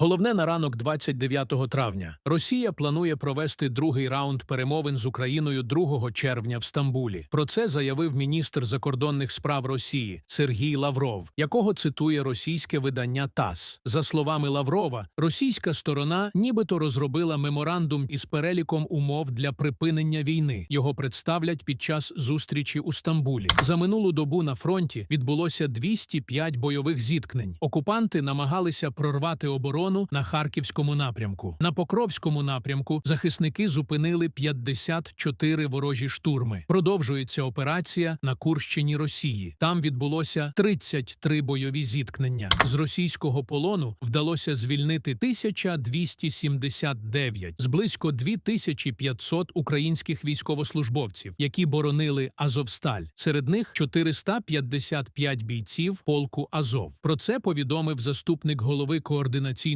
Головне на ранок 29 травня. Росія планує провести другий раунд перемовин з Україною 2 червня в Стамбулі. Про це заявив міністр закордонних справ Росії Сергій Лавров, якого цитує російське видання ТАСС. За словами Лаврова, російська сторона нібито розробила меморандум із переліком умов для припинення війни. Його представлять під час зустрічі у Стамбулі. За минулу добу на фронті відбулося 205 бойових зіткнень. Окупанти намагалися прорвати оборону на Харківському напрямку. На Покровському напрямку захисники зупинили 54 ворожі штурми. Продовжується операція на Курщині Росії. Там відбулося 33 бойові зіткнення. З російського полону вдалося звільнити 1279 з близько 2500 українських військовослужбовців, які боронили Азовсталь. Серед них 455 бійців полку Азов. Про це повідомив заступник голови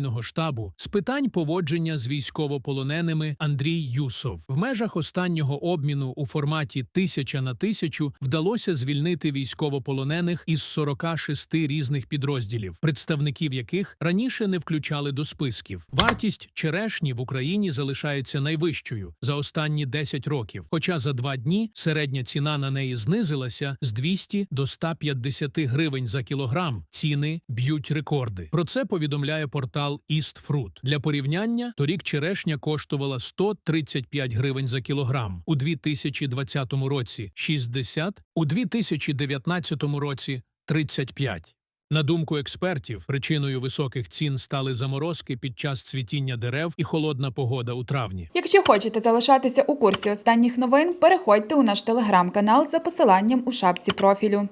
координаційного штабу з питань поводження з військовополоненими Андрій Юсов. В межах останнього обміну у форматі тисяча на тисячу вдалося звільнити військовополонених із 46 різних підрозділів, представників яких раніше не включали до списків. Вартість черешні в Україні залишається найвищою за останні 10 років. Хоча за два дні середня ціна на неї знизилася з 200 до 150 гривень за кілограм. Ціни б'ють рекорди. Про це повідомляє портал East Fruit. Для порівняння торік черешня коштувала 135 гривень за кілограм, у 2020 році 60, у 2019 році 35. На думку експертів, причиною високих цін стали заморозки під час цвітіння дерев і холодна погода у травні. Якщо хочете залишатися у курсі останніх новин, переходьте у наш телеграм-канал за посиланням у шапці профілю.